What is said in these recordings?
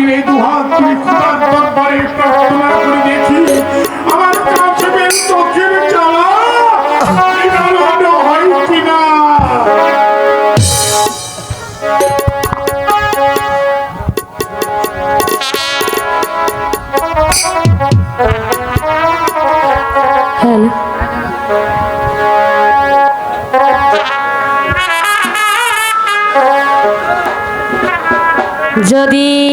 জমিনের এই দুহাত তুমি খোদার দরবারে প্রার্থনা করে দেখি আমার কাছে চোখের জ্বালা হয় কিনা? যদি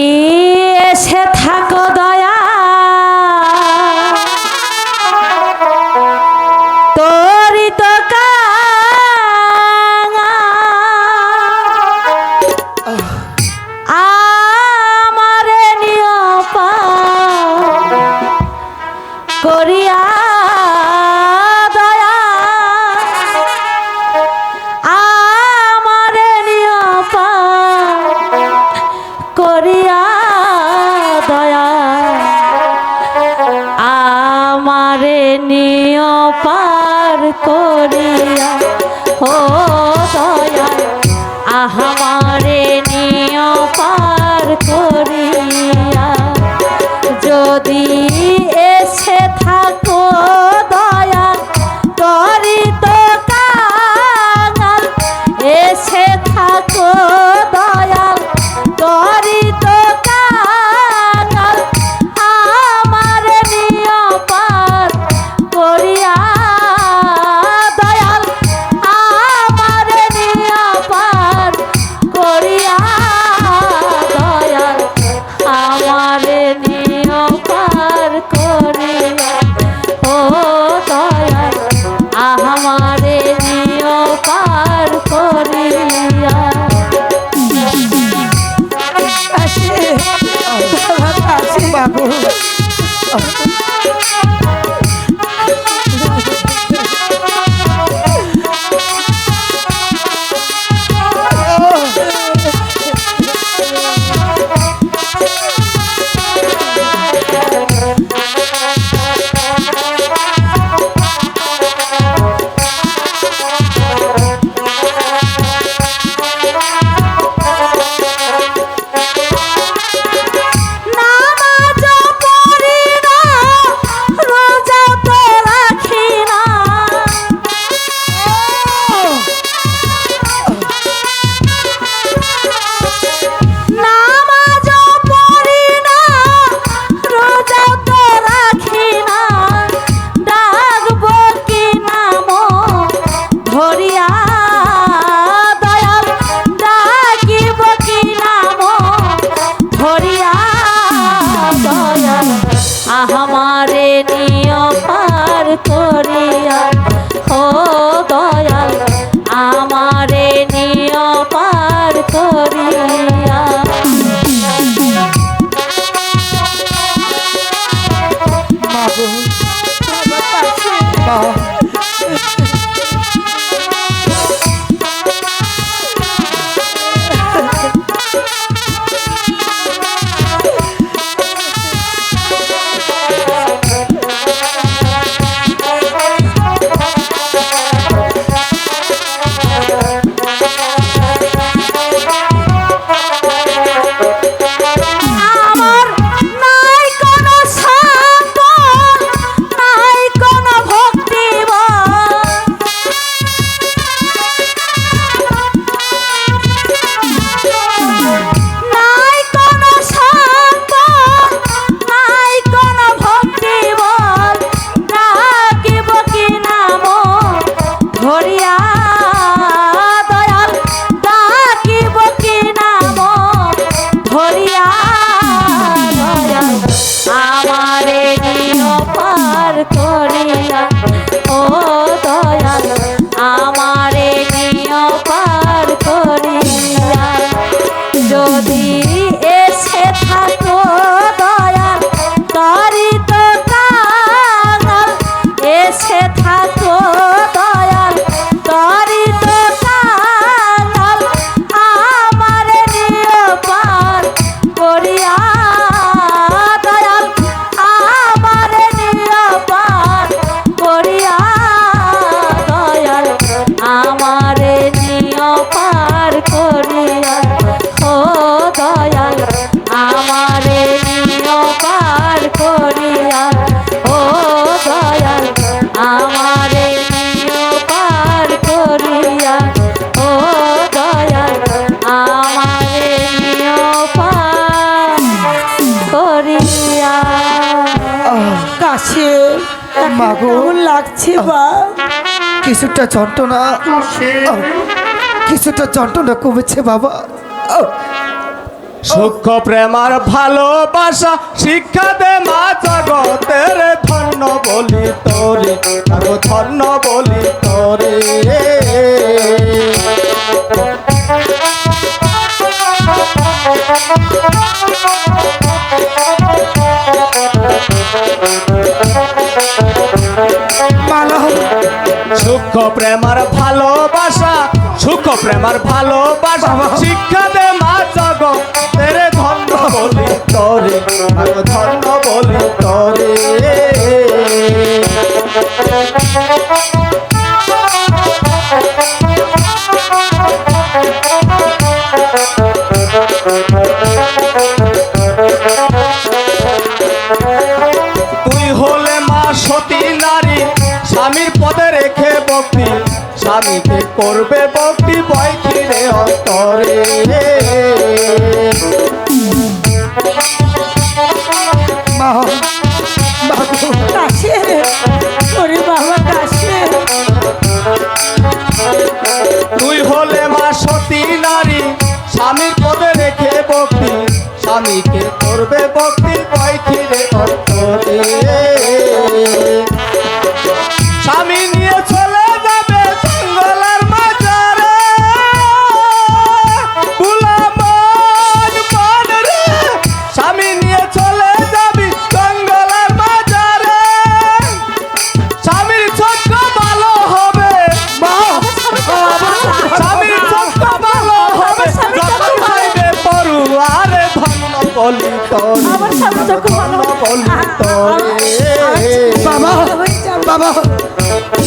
করিয়া, ও দয়া আহামারে নিয় পার করিয়া, যদি এসে থাকো দয়া করি তো কাঙাল, এসে থাকো কিছুটা যন্ত্রণা কিছুটা যন্ত্রণা কমেছে বাবা। সূক্ষ্ম প্রেমার ভালোবাসা শিক্ষা দে মা জগতের ধন্য বলি তোরে ধন্য বলি তোরে। প্রেমার ভালোবাসা সুখ প্রেমার ভালোবাসা শিক্ষা দে মা জগ তেরে ধন্য বলি তরে ধন্য বলি তোরে।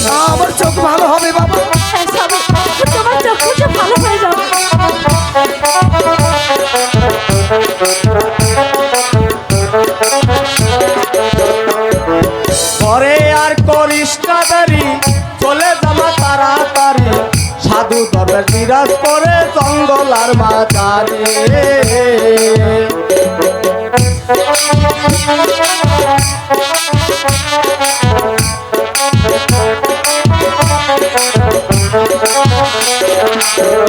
আমার চোখ ভালো হবে বাবা। হ্যাঁ, তোমার চক্ষু ভালো হয়ে যাবে। পরে আর করিস না দেরি চলে যাবা তাড়াতাড়ি। সাধু দরবার বিরাজ করে জঙ্গল আর মাঝারে।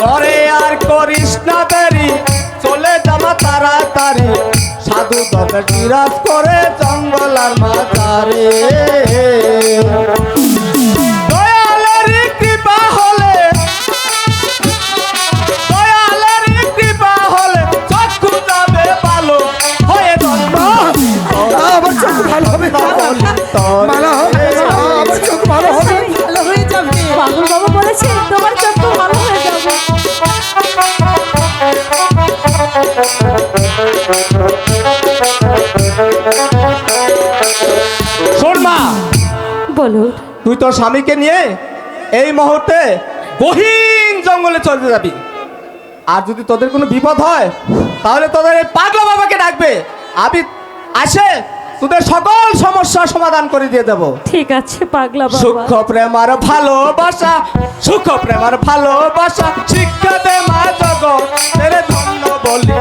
পরে আর করিস না দেরি চলে যাবা তাড়াতাড়ি। সাধু দরবার বিরাজ করে জঙ্গল আর শোন মা বলো তুই তোর স্বামীকে নিয়ে এই মুহূর্তে গহীন জঙ্গলে চলে যাবি। আর যদি তোদের কোনো বিপদ হয় তাহলে তোদের এই পাগলা বাবাকে ডাকবে। আমি আসে। তোদের সকল সমস্যা সমাধান করে দিয়ে দেব। ঠিক আছে পাগলা বাবা। সুখ প্রেম আর ভালোবাসা সুখ প্রেম আর ভালোবাসা শিক্ষা দে মা জগৎ ধন্য বলি।